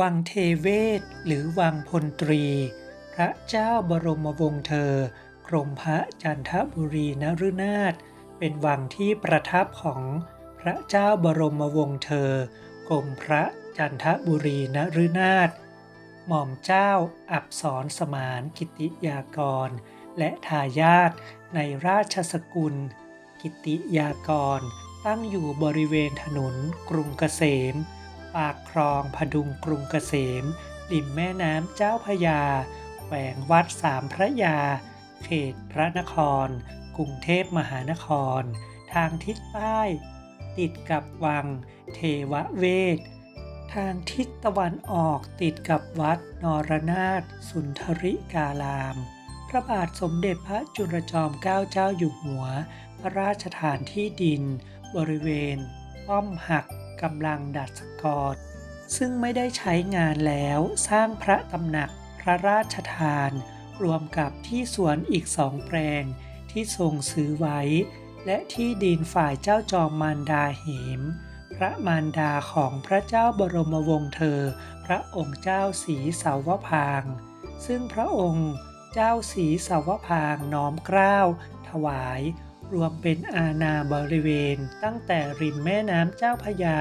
วังเทเวศ หรือวังพลตรี พระเจ้าบรมวงศ์เธอ กรมพระจันทบุรีนฤนาถเป็นวังที่ประทับของพระเจ้าบรมวงศ์เธอ กรมพระจันทบุรีนฤนาถหม่อมเจ้าอับสรสมานกิติยากร และทายาทในราชสกุล กิติยากร ตั้งอยู่บริเวณถนนกรุงเกษม ปากคลองพดุงกรุงเกษม ริมแม่น้ำเจ้าพยาแขวงวัดสามพระยา เขตพระนคร กรุงเทพมหานคร ทางทิศใต้ ติดกับวัง เทวเวศทางทิศตะวันออกติดกับวัดนรนาถสุนทริกาลาม พระบาทสมเด็จพระจุลจอมเกล้าเจ้าอยู่หัว พระราชทานที่ดิน บริเวณ ป้อมหัก กำลังดัดสกอร์ซึ่งไม่ได้ใช้งานแล้วสร้างพระตำหนักพระราชทาน รวมกับที่สวนอีกสองแปลงที่ทรงซื้อไว้ และที่ดินฝ่ายเจ้าจอมมารดาเหม พระมารดาของพระเจ้าบรมวงศ์เธอ พระองค์เจ้าสีสาวพาง ซึ่งพระองค์เจ้าสีสาวพางน้อมเกล้าถวาย รวมเป็นอาณาบริเวณ ตั้งแต่ริมแม่น้ำเจ้าพยา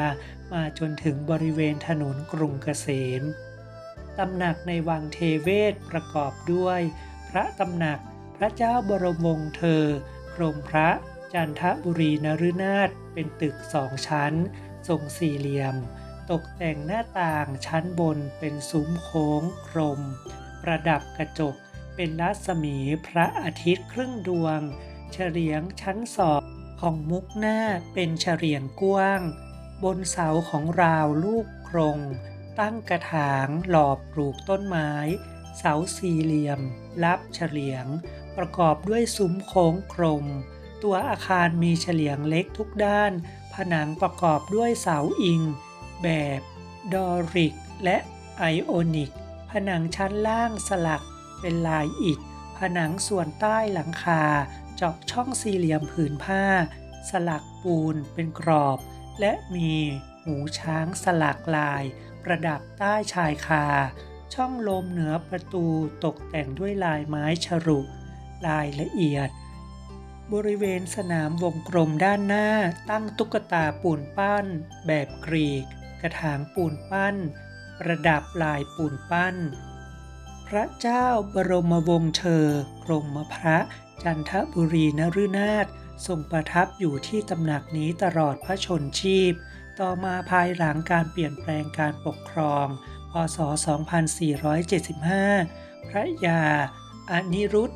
มาจนถึงบริเวณถนนกรุงเกษมตำหนักในวังเทเวศประกอบด้วย พระตำหนักพระเจ้าบรมวงศ์เธอ กรมพระจันทบุรีนฤนาถเป็นตึกสองชั้น ทรงสี่เหลี่ยม ตกแต่งหน้าต่างชั้นบนเป็นซุ้มโค้งกลม ประดับกระจกเป็นรัศมีพระอาทิตย์ครึ่งดวง เฉลียงชั้นสองของมุกหน้าเป็นเฉลียงกว้าง บนเสาของราวลูกโครงตั้งกระถางหล่อปลูกต้นไม้ เสาสี่เหลี่ยม รับเฉลียง ประกอบด้วยซุ้มโค้งกลม ตัวอาคารมีเฉลียงเล็กทุกด้าน ผนังประกอบด้วยเสาอิง แบบดอริก และไอโอนิก ผนังชั้นล่างสลักเป็นลายอิฐ ผนังส่วนใต้หลังคา เจาะช่องสี่เหลี่ยมผืนผ้า สลักปูนเป็นกรอบ และมีหูช้างสลักลาย ประดับใต้ชายคา ช่องลมเหนือประตูตกแต่งด้วยลายไม้ฉรุ ลายละเอียด บริเวณสนามวงกลมด้านหน้าตั้งตุ๊กตาปูนปั้น แบบกรีก กระถางปูนปั้น ประดับลายปูนปั้น พระเจ้าบรมวงศ์เธอกรมพระจันทบุรีนฤนาถทรงประทับอยู่ที่ตำหนักนี้ตลอดพระชนชีพ ต่อมาภายหลังการเปลี่ยนแปลงการปกครอง พศ 2475 พระยาอนิรุทธ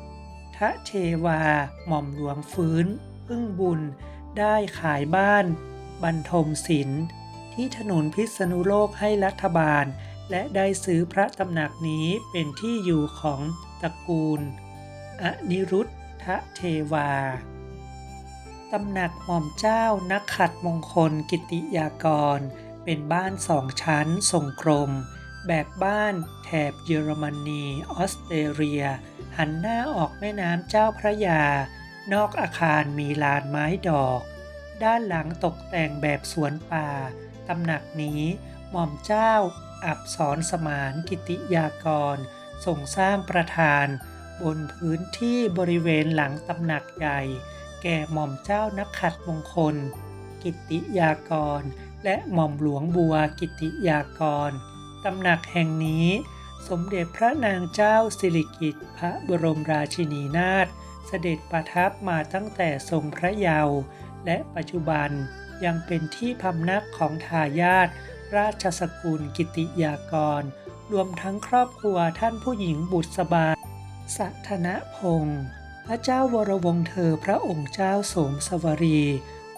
เทวา หม่อมหลวงฟื้น พึ่งบุญ ได้ขายบ้าน บรรทมศิลป์ที่ถนนพิษณุโลกให้รัฐบาล และได้ซื้อพระตำหนักนี้เป็นที่อยู่ของตระกูล อนิรุทธเทวา ตำหนักหม่อมเจ้านักขัดมงคลกิติยากร เป็นบ้านสองชั้นทรงกลม แบบบ้านแถบเยอรมนี ออสเตรเลีย หันหน้าออกแม่น้ำเจ้าพระยา นอกอาคารมีลานไม้ดอก ด้านหลังตกแต่งแบบสวนป่า ตำหนักนี้หม่อมเจ้า อับสรสมานกิติยากรส่งสร้างประธาน บนพื้นที่บริเวณหลังตำหนักใหญ่ แก่หม่อมเจ้านักขัดมงคล กิติยากร และหม่อมหลวงบัวกิติยากรตำหนักแห่งนี้ สมเด็จพระนางเจ้าสิริกิติ์พระบรมราชินีนาถเสด็จประทับมาตั้งแต่ทรงพระเยาว์และปัจจุบันยังเป็นที่พำนักของทายาท ราชสกุลกิติยากร รวมทั้งครอบครัวท่านผู้หญิงบุษบาสัทนพงศ์พระเจ้าวรวงเธอพระองค์เจ้าสมสวรี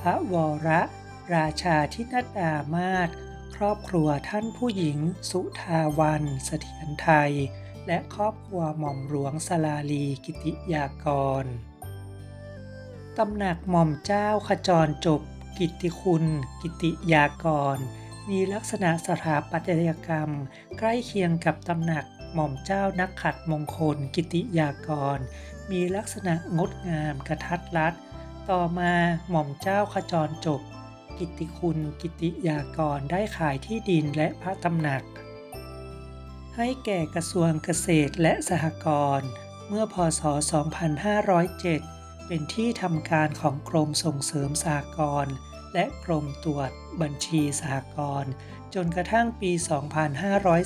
พระวรราชาธินัดดามาศครอบครัวท่านผู้หญิงสุทาวันเสถียรไทย และครอบครัวหม่อมหลวงสลาลีกิติยากรตำหนักหม่อมเจ้าขจรจบ กิตติคุณ กิติยากร มีลักษณะสถาปัตยกรรม ใกล้เคียงกับตำหนักหม่อมเจ้านักขัดมงคลกิติยากร มีลักษณะงดงามกระทัดรัด ต่อมาหม่อมเจ้าขจรจบ กิติคุณกิติยากรได้ขายที่ดินและพระตำหนัก ให้แก่กระทรวงเกษตรและสหกรณ์เมื่อพศ 2507 เป็นที่ทำการของกรมส่งเสริมสหกรณ์ และกรมตรวจบัญชีสหกรณ์จนกระทั่งปี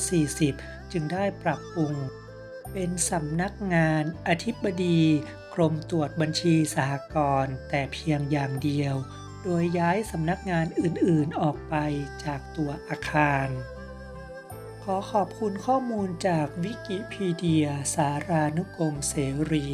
2540 จึงได้ปรับปรุง เป็นสำนักงานอธิบดีกรมตรวจบัญชีสหกรณ์แต่เพียงอย่างเดียว โดยย้ายสำนักงานอื่นๆออกไปจากตัวอาคาร ขอขอบคุณข้อมูลจากวิกิพีเดียสารานุกรมเสรี